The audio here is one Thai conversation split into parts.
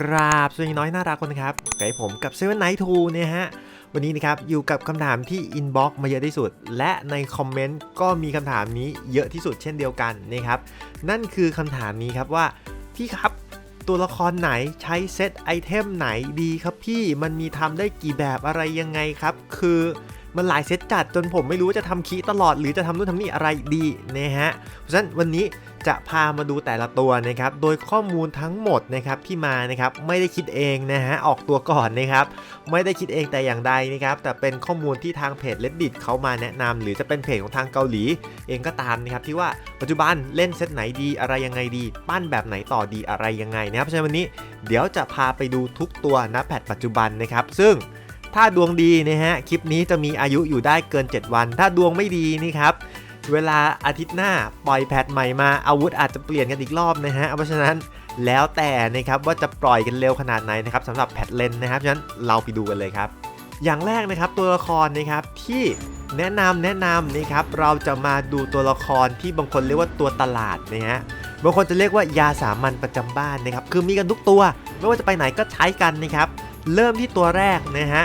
กราบสวัสดีน้อยน่ารักคนนะครับไก่ผมกับเซเว่นไนท์ทูเนี่ยฮะ วันนี้นะครับ อยู่กับคำถามที่อินบ็อกซ์มาเยอะที่สุด และในคอมเมนต์ก็มีคำถามนี้เยอะที่สุดเช่นเดียวกันนะครับ นั่นคือคำถามนี้ครับว่า พี่ครับตัวละครไหนใช้เซตไอเทมไหนดีครับพี่มันมีทำได้กี่แบบอะไรยังไงครับ คือ มันหลายเซตจัดจนผมไม่รู้ว่าจะทำคีตลอด หรือจะทำนู่นทำนี่อะไรดีนะฮะ เพราะฉะนั้นวันนี้จะพามาดูแต่ละตัวนะครับ โดยข้อมูลทั้งหมดนะครับที่มานะครับไม่ได้คิดเองนะฮะออกตัวก่อนนะครับไม่ได้คิดเองแต่อย่างใดนะครับแต่เป็นข้อมูลที่ทางเพจ reddit เขามาแนะนำหรือจะเป็นเพจของทางเกาหลี เองก็ตามนะครับที่ว่าปัจจุบันเล่นเซตไหนดีอะไรยังไงดี ปั้นแบบไหนต่อดีอะไรยังไงนะครับเพราะฉะนั้นวันนี้เดี๋ยวจะพาไปดูทุกตัวณแพทปัจจุบันนะครับซึ่ง ถ้าดวงดีนะฮะคลิปนี้จะมีอายุอยู่ได้เกิน 7 วัน ถ้าดวงไม่ดีนี่ครับเวลาอาทิตย์หน้าปล่อยแพทใหม่มาอาวุธอาจจะเปลี่ยนกันอีกรอบนะฮะเพราะฉะนั้นแล้วแต่นะครับว่าจะปล่อยกันเร็วขนาดไหนนะครับสำหรับแพทเลนนะครับฉะนั้นเราไปดูกันเลยครับ อย่างแรกนะครับตัวละครนะครับที่แนะนำแนะนำนะครับ เราจะมาดูตัวละครที่บางคนเรียกว่าตัวตลาดนะฮะบางคนจะเรียกว่ายาสามัญประจำบ้านนะครับคือมีกันทุกตัว ไม่ว่าจะไปไหนก็ใช้กันนะครับ เริ่มที่ตัวแรกนะฮะ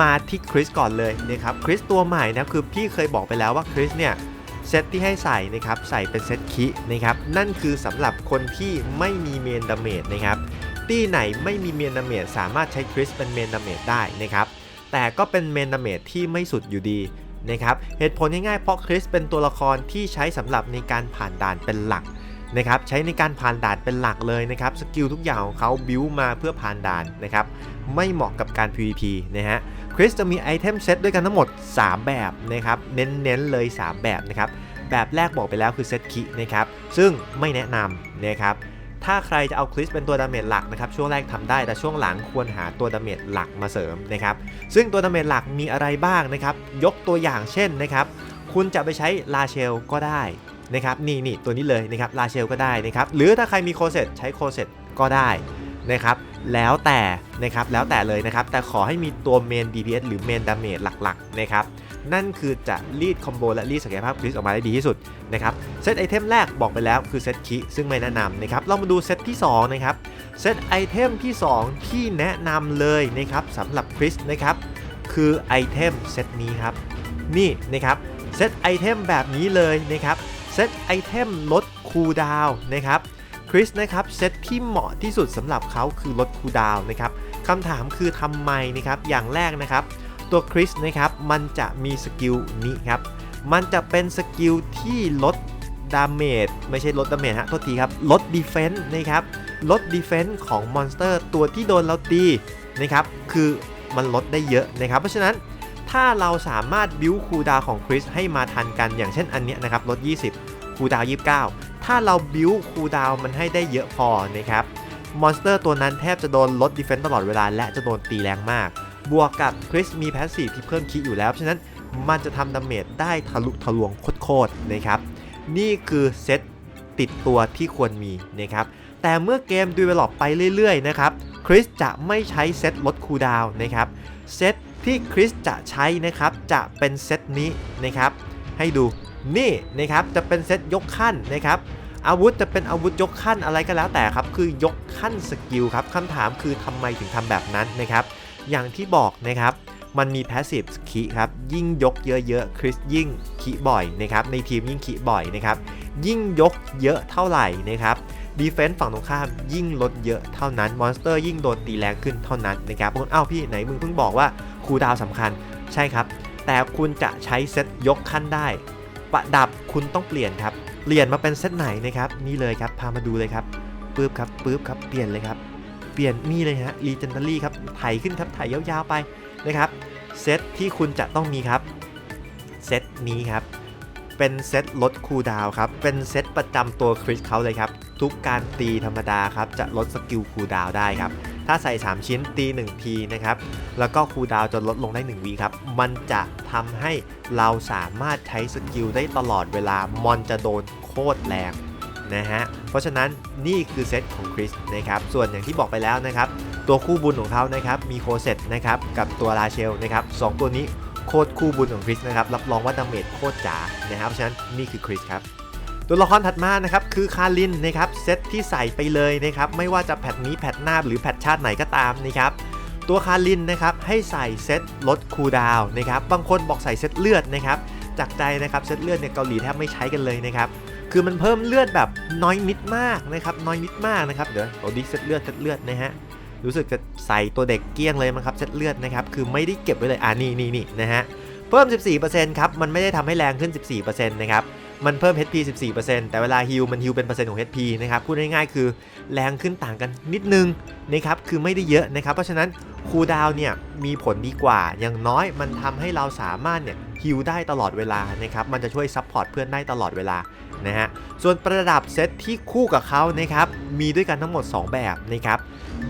มาที่คริสก่อนเลยนะครับคริสตัวใหม่นะคือพี่เคยบอกไปแล้วว่าคริสเนี่ยเซตที่ให้ใส่นะครับใส่เป็นเซตคินะครับนั่นคือสำหรับคนที่ไม่มีเมนดาเมจนะครับตี้ไหนไม่มีเมนดาเมจสามารถใช้คริสเป็นเมนดาเมจได้นะครับแต่ก็เป็นเมนดาเมจที่ไม่สุดอยู่ดีนะครับเหตุผลง่ายๆเพราะคริสเป็นตัวละครที่ใช้สำหรับในการผ่านด่านเป็นหลัก นะครับใช้ในการผ่านด่านเป็นหลักเลยนะครับสกิลทุกอย่างของเขาบิวมาเพื่อผ่านด่านนะครับไม่เหมาะกับการ PVP นะฮะคริสจะมีไอเทมเซตด้วยกันทั้งหมด 3 แบบนะครับเน้นๆเลย 3 แบบนะครับแบบแรกบอกไปแล้วคือเซตคินะครับซึ่งไม่แนะนำนะครับถ้าใครจะเอาคริสเป็นตัวดาเมจหลักนะครับช่วงแรกทำได้แต่ช่วงหลังควรหาตัวดาเมจหลักมาเสริมนะครับซึ่งตัวดาเมจหลักมีอะไรบ้างนะครับยกตัวอย่างเช่นนะครับคุณจะไปใช้ลาเชลก็ได้ นะครับนี่นี่ตัวนี้เลยนะครับลาเชลก็ได้นะครับหรือถ้าใครมีโคเซตใช้โคเซตก็ได้นะครับแล้วแต่นะครับแล้วแต่เลยนะครับแต่ขอให้มีตัวเมน DPS หรือเมนดาเมจหลักๆนะครับนั่นคือจะรีดคอมโบและรีดศักยภาพคริสออกมาได้ดีที่สุดนะครับเซตไอเทมแรกบอกไปแล้วคือเซตคิซึ่งไม่แนะนำนะครับเรามาดูเซตที่2นะครับเซตไอเทมที่ 2 ที่แนะนำเลยนะครับสำหรับคริสนะครับคือไอเทมเซตนี้ครับนี่นะครับเซตไอเทมแบบนี้เลยนะครับ ซตไอเทมลดคูลดาวนะครับคริสนะครับเซตที่เหมาะที่สุดสำหรับเขาคือลดคูลดาวน์นะครับคำถามคือทำไมนะครับอย่างแรกนะครับ ตัวคริสนะครับมันจะมีสกิลนี้ครับมันจะเป็นสกิลที่ลดดาเมจไม่ใช่ลดดาเมจฮะโทษทีครับลดดีเฟนส์นะครับลดดีเฟนส์ของมอนสเตอร์ตัวที่โดนเราตีนะครับคือมันลดได้เยอะนะครับ เพราะฉะนั้น ถ้าเราสามารถบิวคูดาวของคริสให้มาทันกันอย่างเช่นอันนี้นะครับลด 20คูดาว 29 ถ้าเราบิวคูดาวมันให้ได้เยอะพอนะครับมอนสเตอร์ตัวนั้นแทบจะโดนลดดีเฟนส์ตลอดเวลาและจะโดนตีแรงมาก บวกกับคริสมีแพสซีฟที่เพิ่มคีย์อยู่แล้ว ฉะนั้นมันจะทำดาเมจได้ทะลุทะลวงโคตรๆนะครับ นี่คือเซตติดตัวที่ควรมีนะครับ แต่เมื่อเกมดูเวลอปไปเรื่อยๆนะครับ คริสจะไม่ใช้เซตลดคูดาวน์นะครับ เซต ที่คริสจะใช้นะครับจะเป็นเซตนี้นะครับ ให้ดูนี่นะครับจะเป็นเซตยกขั้นนะครับอาวุธจะเป็นอาวุธยกขั้นอะไรก็แล้วแต่ครับ คือยกขั้นสกิลครับคำถามคือทำไมถึงทำแบบนั้นนะครับ อย่างที่บอกนะครับ มันมี passive คีครับ ยิ่งยกเยอะๆคริสยิ่งคีบ่อยนะครับ ในทีมยิ่งคีบ่อยนะครับ ยิ่งยกเยอะเท่าไหร่นะครับดีเฟนส์ฝั่งตรงข้ามยิ่งลดเยอะเท่านั้นมอนสเตอร์ยิ่งโดนตีแรงขึ้นเท่านั้นนะครับบางคนอ้าวพี่ไหนมึงเพิ่งบอกว่า คูลดาวสำคัญใช่ครับ แต่คุณจะใช้เซตยกขั้นได้ ประดับคุณต้องเปลี่ยนครับ เปลี่ยนมาเป็นเซตไหนนะครับนี่เลยครับพามาดูเลยครับปึ๊บครับปึ๊บครับเปลี่ยนเลยครับ เปลี่ยนนี่เลยฮะ Legendary ครับไถขึ้นครับไถยาวๆไปนะครับเซตที่คุณจะต้องมีครับเซตนี้ครับเป็นเซตลดคูลดาวครับ เป็นเซตประจำตัวคริสเขาเลยครับ ทุกการตีธรรมดาครับ จะลดสกิลคูลดาวได้ครับ ถ้าใส่ 3 ชิ้นตี1ทีนะครับ แล้วก็คูลดาวจะลดลงได้1วีครับ มันจะทำให้เราสามารถใช้สกิลได้ตลอดเวลามอนจะโดนโคตรแรงนะฮะ เพราะฉะนั้นนี่คือเซตของคริสนะครับ ส่วนอย่างที่บอกไปแล้วนะครับ ตัวคู่บุญของเขานะครับมีโคเซตนะครับกับตัวราเชลนะครับสองตัวนี้โคตรคู่บุญของคริสนะครับรับรองว่าดาเมจโคตรจ๋านะครับเพราะฉะนั้นนี่คือคริสครับ ตัวละครถัดมานะครับคือคารินนะครับเซตที่ใส่ไปเลยนะครับไม่ว่าจะแพทนี้แพทหน้าหรือแพทชาติไหนก็ตามนะครับตัวคารินนะครับให้ใส่เซตลดคูลดาวนะครับบางคนบอกใส่เซตเลือดนะครับจากใจนะครับเซตเลือดเนี่ยเกาหลีแทบไม่ใช้กันเลยนะครับคือมันเพิ่มเลือดแบบน้อยนิดมากนะครับน้อยนิดมากนะครับเดี๋ยวเอาดิเซตเลือดเซตเลือดนะฮะรู้สึกจะใส่ตัวเด็กเกี้ยงเลยมั้งครับเซตเลือดนะครับคือไม่ได้เก็บไว้เลยอ่านี่นี่นี่นะฮะเพิ่ม 14%ครับมันไม่ได้ทำให้แรงขึ้น 14%นะครับ มันเพิ่ม HP 14%แต่เวลาฮิลมันฮิลเป็นเปอร์เซ็นต์ของ HP นะครับพูดง่ายๆคือแรงขึ้นต่างกันนิดนึงนะครับคือไม่ได้เยอะนะครับ เพราะฉะนั้นคูลดาวน์เนี่ยมีผลดีกว่า อย่างน้อยมันทำให้เราสามารถเนี่ยฮิลได้ตลอดเวลานะครับมันจะช่วยซัพพอร์ตเพื่อนได้ตลอดเวลานะฮะส่วนประดับเซตที่คู่กับเขานะครับมีด้วยกันทั้งหมด 2 แบบนะครับ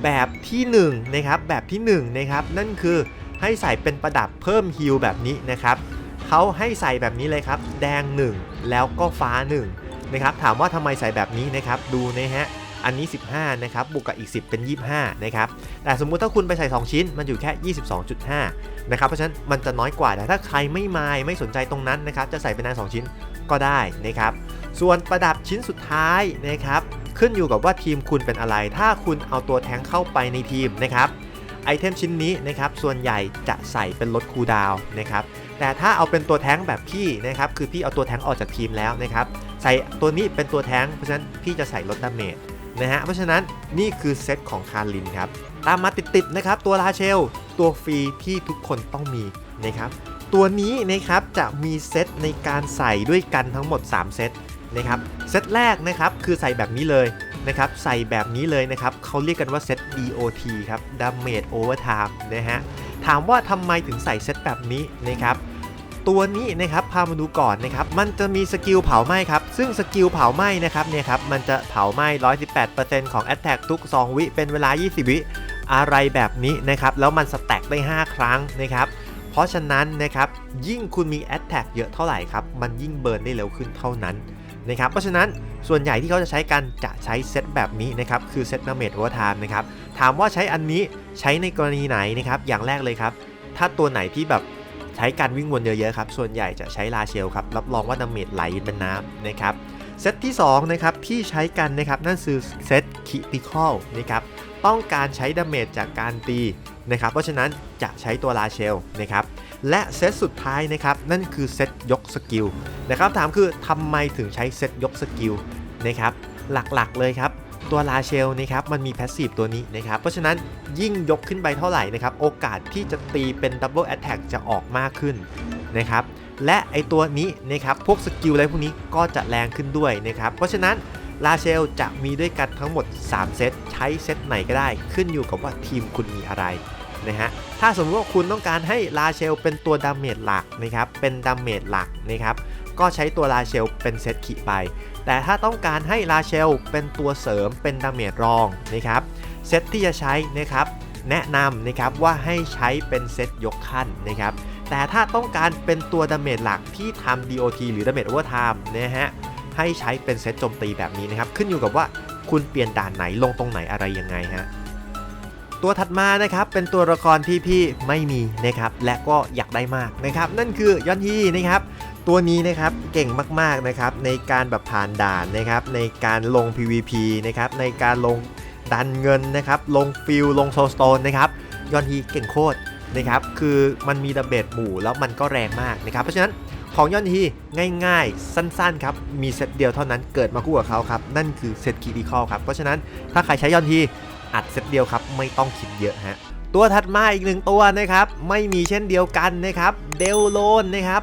แบบที่1นะครับแบบที่1นะครับนั่นคือให้ใส่เป็นประดับเพิ่มฮิลแบบนี้นะครับ เขาให้ใส่แบบนี้เลยครับ แดง 1 แล้วก็ฟ้า1นะครับถามว่าทำไมใส่แบบนี้นะครับดูนะฮะอันนี้ 15 นะครับ บวกกับอีก 10 เป็น 25 นะครับ แต่สมมุติถ้าคุณไปใส่ 2 ชิ้น มันอยู่แค่ 22.5 นะครับ เพราะฉะนั้นมันจะน้อยกว่า แต่ถ้าใครไม่มายไม่สนใจตรงนั้นนะครับ จะใส่เป็นนาง2ชิ้นก็ได้นะครับ ส่วนประดับชิ้นสุดท้ายนะครับ ขึ้นอยู่กับว่าทีมคุณเป็นอะไร ถ้าคุณเอาตัวแทงเข้าไปในทีมนะครับ ไอเทมชิ้นนี้นะครับ ส่วนใหญ่จะใส่เป็นลดคูดาวนะครับ แต่ถ้าเอาเป็นตัวแท้งแบบพี่นะครับคือพี่เอาตัวแท้งออกจากทีมแล้วนะครับใส่ตัวนี้เป็นตัวแท้งเพราะฉะนั้นพี่จะใส่ลดดาเมจนะฮะเพราะฉะนั้นนี่คือเซตของคารินครับตามมาติดๆนะครับตัวลาเชล ตัวฟรีที่ทุกคนต้องมีนะครับตัวนี้นะครับจะมีเซตในการใส่ด้วยกันทั้งหมด 3 เซตนะครับเซตแรกนะครับคือใส่แบบนี้เลยนะครับใส่แบบนี้เลยนะครับเขาเรียกกันว่าเซต DOT ครับ Damage Overtime นะฮะถามว่าทำไมถึงใส่เซตแบบนี้นะครับ ตัวนี้นะครับพามาดูก่อนนะครับมันจะมีสกิลเผาไหม้ครับซึ่งสกิลเผาไหม้นะครับเนี่ยครับมันจะเผาไหม้118%ของ Attack ทุก 2 วิเป็นเวลา 20 วิอะไรแบบนี้นะครับแล้วมันสแต็กได้ 5 ครั้งนะครับเพราะฉะนั้นนะครับยิ่งคุณมี Attack เยอะเท่าไหร่ครับมันยิ่งเบิร์นได้เร็วขึ้นเท่านั้นนะครับเพราะฉะนั้นส่วนใหญ่ที่เขาจะใช้กันจะใช้เซตแบบนี้นะครับคือเซต Damage Overtime นะครับถามว่าใช้อันนี้ใช้ในกรณีไหนนะครับอย่างแรกเลยครับถ้าตัวไหนที่แบบ ใช้การวิ่งวนเยอะๆครับ ส่วนใหญ่จะใช้ลาเชลครับ รับรองว่าดาเมจไหลเป็นน้ำนะครับ เซตที่2นะครับที่ใช้กันนะครับนั่นคือเซตคิติคอลนะครับ ต้องการใช้ดาเมจจากการตีนะครับ เพราะฉะนั้นจะใช้ตัวลาเชลนะครับ และเซตสุดท้ายนะครับนั่นคือเซตยกสกิลนะครับ ถามคือทำไมถึงใช้เซตยกสกิลนะครับ หลักๆเลยครับ ตัวลาเชลนะครับมันมีแพสซีฟตัวนี้นะครับเพราะฉะนั้นยิ่งยกขึ้นไปเท่าไหร่นะครับโอกาสที่จะตีเป็นดับเบิลแอตแทกจะออกมากขึ้นนะครับและไอตัวนี้นะครับพวกสกิลอะไรพวกนี้ก็จะแรงขึ้นด้วยนะครับเพราะฉะนั้นลาเชลจะมีด้วยกันทั้งหมด 3 เซตใช้เซตไหนก็ได้ ขึ้นอยู่กับว่าทีมคุณมีอะไรนะฮะถ้าสมมติว่าคุณต้องการให้ลาเชลเป็นตัวดาเมจหลักนะครับเป็นดาเมจหลักนะครับก็ใช้ตัวลาเชลเป็นเซตขีไป แต่ถ้าต้องการให้ลาเชลเป็นตัวเสริมเป็นดาเมจรองนะครับเซตที่จะใช้นะครับแนะนำนะครับว่าให้ใช้เป็นเซตยกขั้นนะครับแต่ถ้าต้องการเป็นตัวดาเมจหลักที่ทำ DOT หรือดาเมจโอเวอร์ไทม์นะฮะให้ใช้เป็นเซตโจมตีแบบนี้นะครับขึ้นอยู่กับว่าคุณเปลี่ยนด่านไหนลงตรงไหนอะไรยังไงฮะตัวถัดมานะครับเป็นตัวละครที่พี่ไม่มีนะครับและก็อยากได้มากนะครับนั่นคือยอนฮีนะครับ ตัวนี้นะครับเก่งมากๆนะครับในการแบบผ่านด่านนะครับในการลง PVP นะครับในการลงดันเงินนะครับลงฟิลลงโซสโตนนะครับยอนฮีเก่งโคตรนะครับคือมันมีดับเบิลหมู่แล้วมันก็แรงมากนะครับเพราะฉะนั้นของยอนฮีง่ายๆ สั้นๆครับมีเซตเดียวเท่านั้นเกิดมาคู่กับเขาครับนั่นคือเซตคีดีคอลครับเพราะฉะนั้นถ้าใครใช้ยอนฮีอัดเซตเดียวครับไม่ต้องคิดเยอะฮะตัวถัดมาอีกหนึ่งตัวนะครับไม่มีเช่นเดียวกันนะครับเดลโลนนะครับ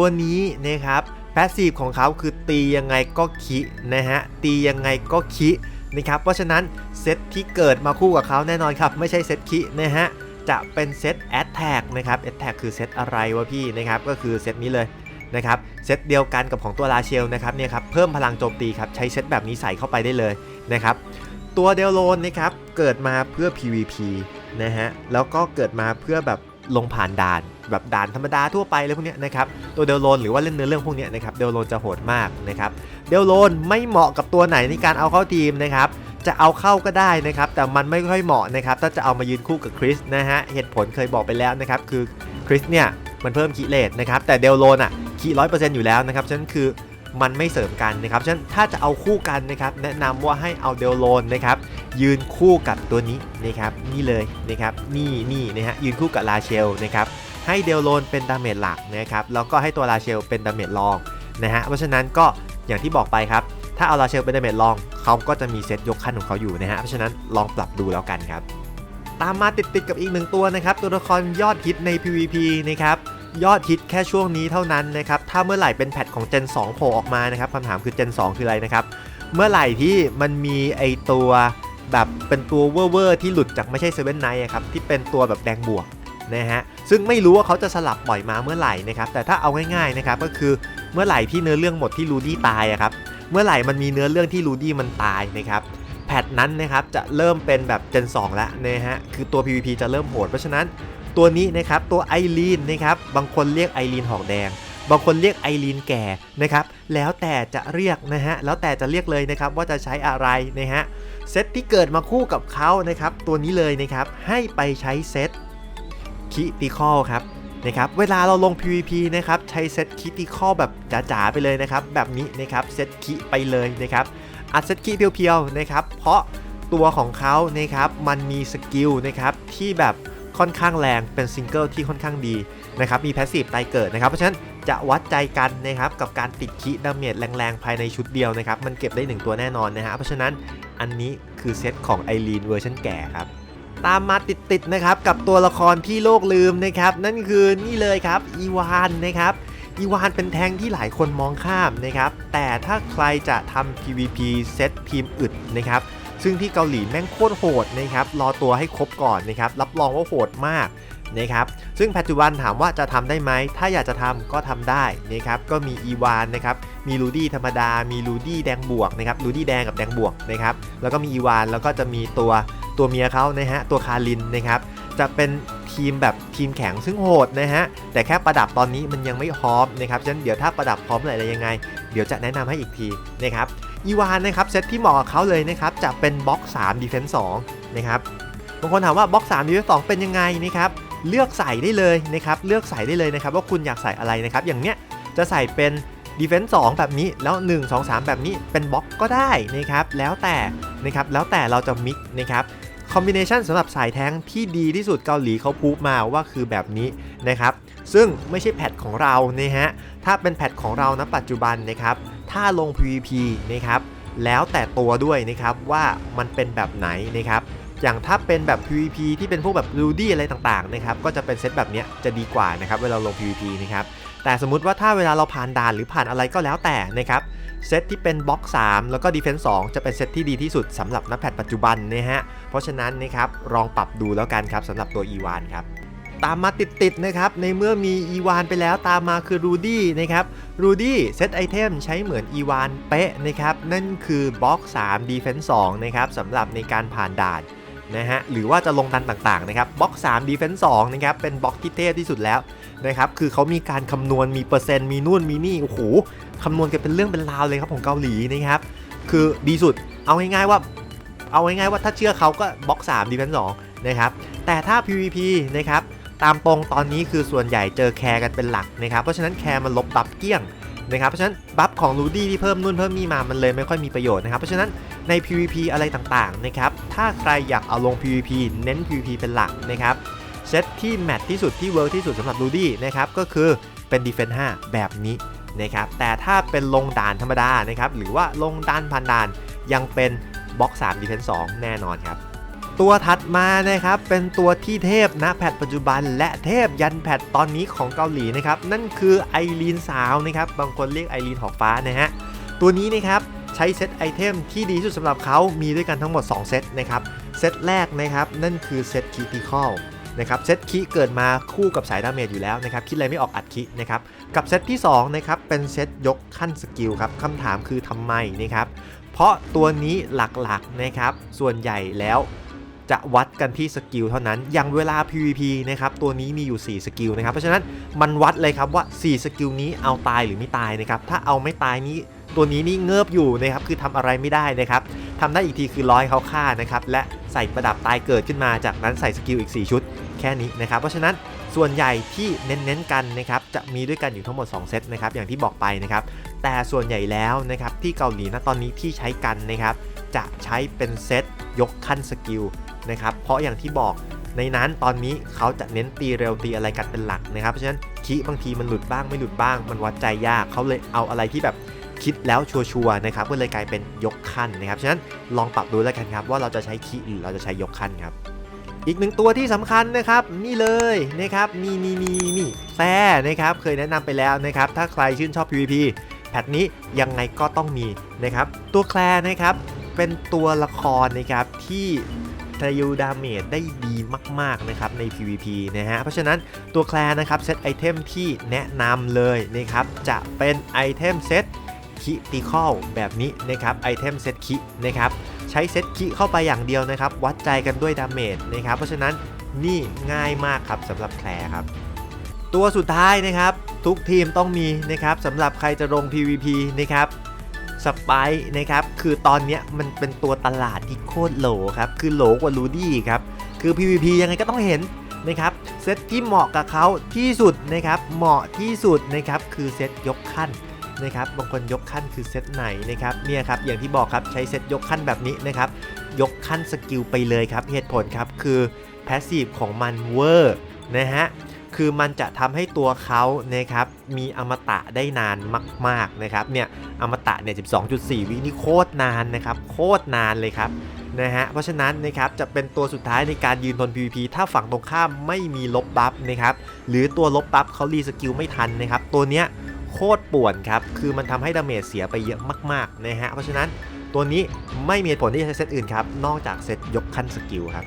ตัวนี้นะครับแพสซีฟของเขาคือตียังไงก็คินะฮะตียังไงก็คินะครับเพราะฉะนั้นเซตที่เกิดมาคู่กับเขาแน่นอนครับ ไม่ใช่เซตคินะฮะจะเป็นเซตแอตแทกนะครับแอตแทกคือเซตอะไรวะพี่นะครับก็คือเซตนี้เลยนะครับเซตเดียวกันกับของตัวลาเชลนะครับเนี่ยครับเพิ่มพลังโจมตีครับใช้เซตแบบนี้ใส่เข้าไปได้เลยนะครับตัวเดลโลนนะครับเกิดมาเพื่อ PVP นะฮะแล้วก็เกิดมาเพื่อแบบ ลงผ่านด่าน แบบด่านธรรมดาทั่วไปเลยพวกนี้นะครับตัวเดลโลนหรือว่าเล่นเนื้อเรื่องพวกนี้นะครับเดลโลนจะโหดมากนะครับเดลโลนไม่เหมาะกับตัวไหนในการเอาเข้าทีมนะครับจะเอาเข้าก็ได้นะครับแต่มันไม่ค่อยเหมาะนะครับถ้าจะเอามายืนคู่กับคริสนะฮะเหตุผลเคยบอกไปแล้วนะครับคือคริสเนี่ยมันเพิ่มคีเลตนะครับแต่เดลโลนอะคีร้อยเปอร์เซ็นต์อยู่แล้วนะครับฉะนั้นคือ มันไม่เสริมกันนะครับ ฉะนั้นถ้าจะเอาคู่กันนะครับ แนะนำว่าให้เอาเดลโลนนะครับ ยืนคู่กับตัวนี้นะครับ นี่เลยนะครับ นี่นี่นะฮะ ยืนคู่กับลาเชลนะครับ ให้เดลโลนเป็นดาเมจหลักนะครับ แล้วก็ให้ตัวลาเชลเป็นดาเมจรองนะฮะ เพราะฉะนั้นก็อย่างที่บอกไปครับ ถ้าเอาลาเชลเป็นดาเมจรอง เขาก็จะมีเซตยกขั้นของเขาอยู่นะฮะ เพราะฉะนั้นลองปรับดูแล้วกันครับ ตามมาติดๆกับอีกหนึ่งตัวนะครับ ตัวละครยอดฮิตใน PVP นะครับ ยอดฮิตแค่ช่วงนี้เท่านั้นนะครับถ้าเมื่อไหร่เป็นแพทของ Gen 2โผล่ออกมานะครับคำถามคือ Gen 2 คืออะไรนะครับ เมื่อไหร่ที่มันมีไอตัวแบบเป็นตัวเวอร์ๆที่หลุดจากไม่ใช่เซเว่นไนท์ครับที่เป็นตัวแบบแดงบวกนะฮะซึ่งไม่รู้ว่าเขาจะสลับปล่อยมาเมื่อไหร่นะครับแต่ถ้าเอาง่ายๆนะครับก็คือเมื่อไหร่ที่เนื้อเรื่องหมดที่รูดี้ตายครับเมื่อไหร่มันมีเนื้อเรื่องที่รูดี้มันตายนะครับแพทนั้นนะครับจะเริ่มเป็นแบบ Gen 2 แล้วนะฮะคือตัว PVP จะเริ่มโหดเพราะฉะนั้น ตัวนี้นะครับตัวไอรีนนะครับบางคนเรียกไอรีนหอกแดง บางคนเรียกไอรีนแก่นะครับแล้วแต่จะเรียกนะฮะแล้วแต่จะเรียกเลยนะครับว่าจะใช้อะไรนะฮะเซตที่เกิดมาคู่กับเขานะครับตัวนี้เลยนะครับให้ไปใช้เซตคิติคอลครับนะครับเวลาเราลง PVP นะครับใช้เซตคิติคอลแบบจ๋าๆไปเลยนะครับแบบนี้นะครับเซตคิไปเลยนะครับอัดเซตคีเพียวๆนะครับเพราะตัวของเขานะครับมันมีสกิลนะครับที่แบบ ค่อนข้างแรงเป็นซิงเกิลที่ค่อนข้างดีนะครับมีแพสซีฟไตเกิดนะครับเพราะฉะนั้นจะวัดใจกันนะครับกับการติดคีดาเมจแรงๆ ภายในชุดเดียวนะครับมันเก็บได้ 1 ตัวแน่นอนนะฮะเพราะฉะนั้นอันนี้คือเซตของไอรีนเวอร์ชันแก่ครับตามมาติดๆนะครับกับตัวละครที่โลกลืมนะครับนั่นคือนี่เลยครับอีวานนะครับอีวานเป็นแทงที่หลายคนมองข้ามนะครับแต่ถ้าใครจะทำ PVP เซตทีมอึดนะครับ ซึ่งที่เกาหลีแม่งโคตรโหดนะครับรอตัวให้ครบก่อนนะครับรับรองว่าโหดมากนะครับซึ่งปัจจุบันถามว่าจะทำได้ไหม ถ้าอยากจะทำก็ทำได้นะครับก็มีอีวานนะครับมีลูดี้ธรรมดา มีลูดี้แดงบวกนะครับลูดี้แดงกับแดงบวกนะครับแล้วก็มีอีวานแล้วก็จะมีตัวตัวเมียเขานะฮะตัวคารินนะครับจะเป็นทีมแบบทีมแข็งซึ่งโหดนะฮะแต่แค่ประดับตอนนี้มันยังไม่พร้อมนะครับฉะนั้นเดี๋ยวถ้าประดับพร้อมอะไรยังไง เดี๋ยวจะแนะนำให้อีกทีนะครับ อีวานนะครับเซตที่เหมาะกับเขาเลยนะครับจะเป็นบล็อก3 Defense 2นะครับบางคนถามว่าบล็อก3 Defense 2เป็นยังไงนะครับเลือกใส่ได้เลยนะครับเลือกใส่ได้เลยนะครับว่าคุณอยากใส่อะไรนะครับอย่างเนี้ยจะใส่เป็น Defense 2แบบนี้แล้ว 1 2 3 แบบนี้เป็นบล็อกก็ได้นะครับแล้วแต่นะครับแล้วแต่เราจะมิกนะครับคอมบิเนชันสำหรับสายแท้งที่ดีที่สุดเกาหลีเขาพูดมาว่าคือแบบนี้นะครับซึ่งไม่ใช่แพทของเรานะฮะถ้าเป็นแพทของเราณปัจจุบันนะครับ ถ้าลง PVP นะครับแล้วแต่ตัวด้วยนะครับว่ามันเป็นแบบไหนนะครับอย่างถ้าเป็นแบบ PVP ที่เป็นพวกแบบ Rudy อะไรต่างๆนะครับก็จะเป็นเซตแบบนี้จะดีกว่านะครับเวลาลง PVP นะครับแต่สมมุติว่าถ้าเวลาเราผ่านด่านหรือผ่านอะไรก็แล้วแต่นะครับเซตที่เป็นบล็อก 3 แล้วก็ Defense 2จะเป็นเซตที่ดีที่สุดสำหรับนักแพทปัจจุบันนะฮะเพราะฉะนั้นนะครับลองปรับดูแล้วกันครับสำหรับตัว E1 ครับ ตามมาติดๆนะครับ ในเมื่อมีอีวานไปแล้วตามมาคือรูดี้นะครับรูดี้เซตไอเทมใช้เหมือนอีวานเป๊ะนะครับ นั่นคือบล็อก 3 Defense 2นะครับสำหรับในการผ่านด่านนะฮะหรือว่าจะลงดันต่างๆนะครับบล็อก3 Defense 2นะครับเป็นบล็อกที่เทพที่สุดแล้วนะครับคือเขามีการคำนวณมีเปอร์เซ็นต์มีนู่นมีนี่โอ้โหคำนวณกันเป็นเรื่องเป็นราวเลยครับของเกาหลีนะครับคือดีสุดเอาง่ายๆว่า เอาง่ายๆว่าถ้าเชื่อเขาก็บล็อก3 Defense 2นะครับแต่ถ้า PVP นะครับ ตามตรงตอนนี้คือส่วนใหญ่เจอแคร์กันเป็นหลักนะครับ เพราะฉะนั้นแคร์มันลบบัฟเกี้ยงนะครับ เพราะฉะนั้นบัฟของรูดี้ที่เพิ่มนู่นเพิ่มนี่มา มันเลยไม่ค่อยมีประโยชน์นะครับ เพราะฉะนั้นใน PVP อะไรต่างๆนะครับ ถ้าใครอยากเอาลง PVP เน้น PVP เป็นหลักนะครับ เซตที่แมทที่สุดที่เวิร์กที่สุดสำหรับรูดี้นะครับก็คือเป็น Defense 5แบบนี้นะครับ แต่ถ้าเป็นลงด่านธรรมดานะครับหรือว่าลงด่านพันด่านยังเป็นบล็อก3 Defense 2 แน่นอนครับ ตัวถัดมานะครับ เป็นตัวที่เทพนะแพทปัจจุบัน และเทพยันแพทตอนนี้ของเกาหลีนะครับ นั่นคือไอรีนสาวนะครับ บางคนเรียกไอรีนหอกฟ้านะฮะ ตัวนี้นะครับใช้เซตไอเทมที่ดีที่สุดสำหรับเขามีด้วยกันทั้งหมด 2 เซตนะครับ เซตแรกนะครับ นั่นคือเซตคิติคอลนะครับเซตคิเกิดมาคู่กับสายดาเมจอยู่แล้วนะครับ คิดอะไรไม่ออกอัดคินะครับ กับเซตที่2นะครับเป็นเซตยกขั้นสกิลครับคำถามคือทำไมนะครับ เพราะตัวนี้หลักๆนะครับส่วนใหญ่แล้ว จะวัดกันที่สกิลเท่านั้น อย่างเวลา PVP นะครับ ตัวนี้มีอยู่ 4 สกิลนะครับ เพราะฉะนั้นมันวัดเลยครับว่า 4 สกิลนี้เอาตายหรือไม่ตายนะครับ ถ้าเอาไม่ตายนี้ตัวนี้นี่เงิบอยู่นะครับ คือทำอะไรไม่ได้นะครับทำได้อีกทีคือร้อยเขาฆ่านะครับ และใส่ประดับตายเกิดขึ้นมา จากนั้นใส่สกิลอีก 4 ชุดแค่นี้นะครับ เพราะฉะนั้นสส่วนใหญ่ที่เน้นๆกันนะครับจะมีด้วยกันอยู่ทั้งหมด 2 เซตนะครับอย่างที่บอกไปนะครับ แต่ส่วนใหญ่แล้วนะครับที่เกาหลีนะตอนนี้ที่ใช้กันนะครับจะใช้เป็นเซตยกขั้นสกิล นะครับ เพราะอย่างที่บอกในนั้นตอนนี้เขาจะเน้นตีเร็วตีอะไรกันเป็นหลักนะครับ เพราะฉะนั้นคีบางทีมันหลุดบ้างไม่หลุดบ้าง มันวัดใจยากเขาเลยเอาอะไรที่แบบคิดแล้วชัวร์ๆนะครับก็เลยกลายเป็นยกขั้นนะครับ ฉะนั้นลองปรับดูแล้วกันครับว่าเราจะใช้คีหรือเราจะใช้ยกขั้นครับ อีกหนึ่งตัวที่สำคัญนะครับนี่เลยนะครับนี่นี่นี่นี่แซ่นะครับเคยแนะนำไปแล้วนะครับ ถ้าใครชื่นชอบ PVP แพทนี้ยังไงก็ต้องมีนะครับ ตัวแคลร์นะครับเป็นตัวละครนะครับที่ ทายูดาเมจได้ดีมากๆนะครับใน PVP นะฮะเพราะฉะนั้นตัวแคลร์นะครับเซตไอเทมที่แนะนำเลยนะครับจะเป็นไอเทมเซตคิติคอลแบบนี้นะครับไอเทมเซตคินะครับใช้เซตคิเข้าไปอย่างเดียวนะครับ วัดใจกันด้วยดาเมจนะครับเพราะฉะนั้นนี่ง่ายมากครับสำหรับแคลร์ครับตัวสุดท้ายนะครับ ทุกทีมต้องมีนะครับสำหรับใครจะลง PVP นะครับ สไปนะครับคือตอนนี้มันเป็นตัวตลาดที่โคตรโหลครับคือโหลกว่าลูดี้ครับคือ PVP ยังไงก็ต้องเห็นนะครับเซตที่เหมาะกับเขาที่สุดนะครับเหมาะที่สุดนะครับคือเซตยกขั้นนะครับบางคนยกขั้นคือเซตไหนนะครับเนี่ยครับอย่างที่บอกครับใช้เซตยกขั้นแบบนี้นะครับยกขั้นสกิลไปเลยครับเหตุผลครับคือแพสซีฟของมันเวอร์นะฮะ คือมันจะทำให้ตัวเขานะครับมีอมตะได้นานมากๆนะครับเนี่ยอมตะเนี่ย 12.4 วินี่โคตรนานนะครับโคตรนานเลยครับนะฮะเพราะฉะนั้นนะครับจะเป็นตัวสุดท้ายในการยืนทน PVP ถ้าฝั่งตรงข้ามไม่มีลบบัฟนะครับหรือตัวลบบัฟเขารีสกิลไม่ทันนะครับตัวเนี้ยโคตรป่วนครับคือมันทำให้ดาเมจเสียไปเยอะมากๆนะฮะเพราะฉะนั้นตัวนี้ไม่มีผลที่จะใช้เซตอื่นครับนอกจากเซตยกขั้นสกิลครับ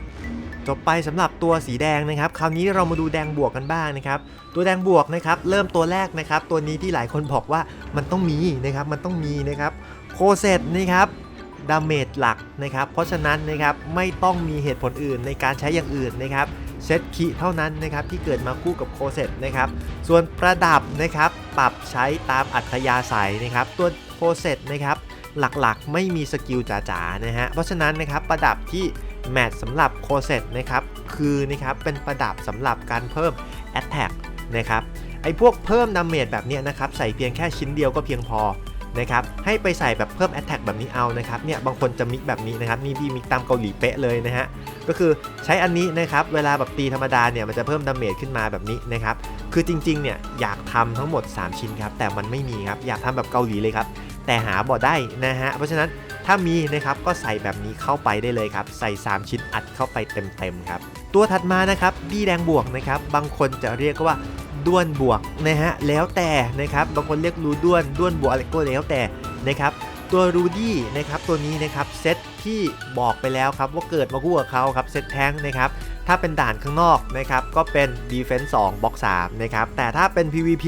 จบไปสำหรับตัวสีแดงนะครับ คราวนี้เรามาดูแดงบวกกันบ้างนะครับ ตัวแดงบวกนะครับ เริ่มตัวแรกนะครับ ตัวนี้ที่หลายคนบอกว่ามันต้องมีนะครับ มันต้องมีนะครับโคเซตนะครับดาเมจหลักนะครับ เพราะฉะนั้นนะครับไม่ต้องมีเหตุผลอื่นในการใช้อย่างอื่นนะครับเซตคิเท่านั้นนะครับที่เกิดมาคู่กับโคเซตนะครับ ส่วนประดับนะครับปรับใช้ตามอัธยาศัยนะครับ ตัวโคเซตนะครับหลักๆ ไม่มีสกิลจ๋าๆนะฮะเพราะฉะนั้นนะครับประดับที่ แมทสำหรับโคเซตนะครับคือนะครับเป็นประดับสำหรับการเพิ่ม a t t a c นะครับไอ้พวกเพิ่มดาเมจแบบนี้นะครับใส่เพียงแค่ชิ้นเดียวก็เพียงพอนะครับให้ไปใส่แบบเพิ่ม a t t a c แบบนี้เอานะครับเนี่ยบางคนจะมิกแบบนี้นะครับนี่พี่มิกตามเกาหลีเป๊ะเลยนะฮะก็คือใช้อันนี้นะครับเวลาแบบตีธรรมดาเนี่ยมันจะเพิ่มดาเมจขึ้นมาแบบนี้นะครับคือจริงๆเนี่ยอยากทำทั้งหมด 3 ชิ้นครับแต่มันไม่มีครับอยากทำแบบเกาหลีเลยครับแต่หาบ่ได้นะฮะเพราะฉะนั้น ถ้ามีนะครับก็ใส่แบบนี้เข้าไปได้เลยครับ ใส่ 3 ชิ้นอัดเข้าไปเต็มๆครับ ตัวถัดมานะครับดีแดงบวกนะครับ บางคนจะเรียกว่าด้วนบวกนะฮะแล้วแต่นะครับบางคนเรียกรูด้วนด้วนบวกอะไรก็แล้วแต่นะครับตัวรูดี้นะครับตัวนี้นะครับเซตที่บอกไปแล้วครับว่าเกิดมาคู่กับเขาครับเซตแท้งนะครับถ้าเป็นด่านข้างนอกนะครับก็เป็น Defense 2บล็อก3นะครับแต่ถ้าเป็น PVP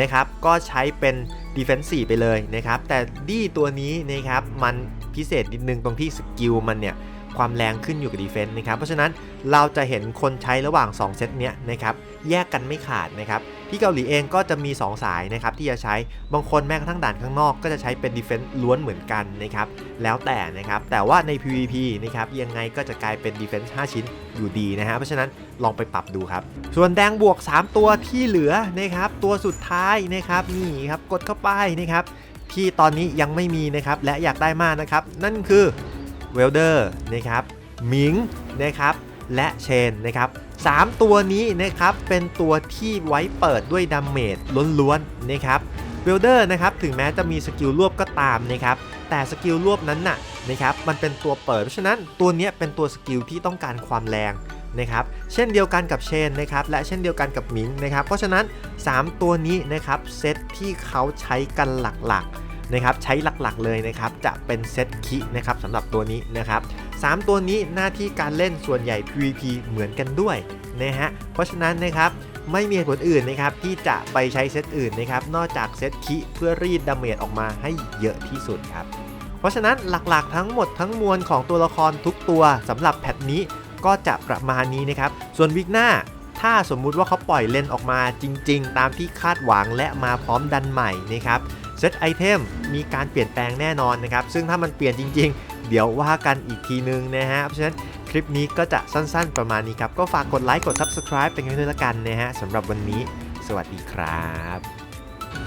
นะครับก็ใช้เป็น Defense 4ไปเลยนะครับแต่ดีตัวนี้นะครับมันพิเศษนิดนึงตรงที่สกิลมันเนี่ยความแรงขึ้นอยู่กับดีเฟนต์นะครับ เพราะฉะนั้นเราจะเห็นคนใช้ระหว่าง 2 เซตเนี้ยนะครับแยกกันไม่ขาดนะครับ ที่เกาหลีเองก็จะมี 2 สายนะครับที่จะใช้บางคนแม้กระทั่งด่านข้างนอกก็จะใช้เป็น Defense ล้วนเหมือนกันนะครับแล้วแต่นะครับแต่ว่าใน PVP นะครับยังไงก็จะกลายเป็น Defense 5ชิ้นอยู่ดีนะฮะเพราะฉะนั้นลองไปปรับดูครับ ส่วนแดงบวก 3 ตัวที่เหลือนะครับตัวสุดท้ายนะครับนี่ครับกดเข้าไปนะครับที่ตอนนี้ยังไม่มีนะครับและอยากได้มากนะครับนั่นคือเวลเดอร์นะครับมิงนะครับ และเชนนะครับ3ตัวนี้นะครับเป็นตัวที่ไว้เปิดด้วยดาเมจล้วนๆนะครับเวลเดอร์นะครับถึงแม้จะมีสกิลรวบก็ตามนะครับแต่สกิลรวบนั้นน่ะนะครับมันเป็นตัวเปิดเพราะฉะนั้นตัวนี้เป็นตัวสกิลที่ต้องการความแรงนะครับเช่นเดียวกันกับเชนนะครับและเช่นเดียวกันกับมิงนะครับเพราะฉะนั้น 3 ตัวนี้นะครับเซตที่เขาใช้กันหลักๆ นะครับใช้หลักๆเลยนะครับจะเป็นเซตคินะครับสำหรับตัวนี้นะครับ3ตัวนี้หน้าที่การเล่นส่วนใหญ่ PVP เหมือนกันด้วยนะฮะเพราะฉะนั้นนะครับไม่มีเหตุผลอื่นนะครับที่จะไปใช้เซตอื่นนะครับนอกจากเซตคิเพื่อรีดดาเมจออกมาให้เยอะที่สุดครับเพราะฉะนั้นหลักๆ ทั้งหมดทั้งมวลของตัวละครทุกตัวสำหรับแพทนี้ก็จะประมาณนี้นะครับ ส่วนวิกหน้าถ้าสมมุติว่าเขาปล่อยเลนออกมาจริง ๆ ตามที่คาดหวังและมาพร้อมดันใหม่นะครับ เซตไอเทมมีการเปลี่ยนแปลงแน่นอนนะครับ ซึ่งถ้ามันเปลี่ยนจริง ๆ เดี๋ยวว่ากันอีกทีนึงนะฮะ เพราะฉะนั้นคลิปนี้ก็จะสั้นๆประมาณนี้ครับ ก็ฝากกดไลค์กด Subscribe เป็นกันด้วยละกันนะฮะสำหรับวันนี้ สวัสดีครับ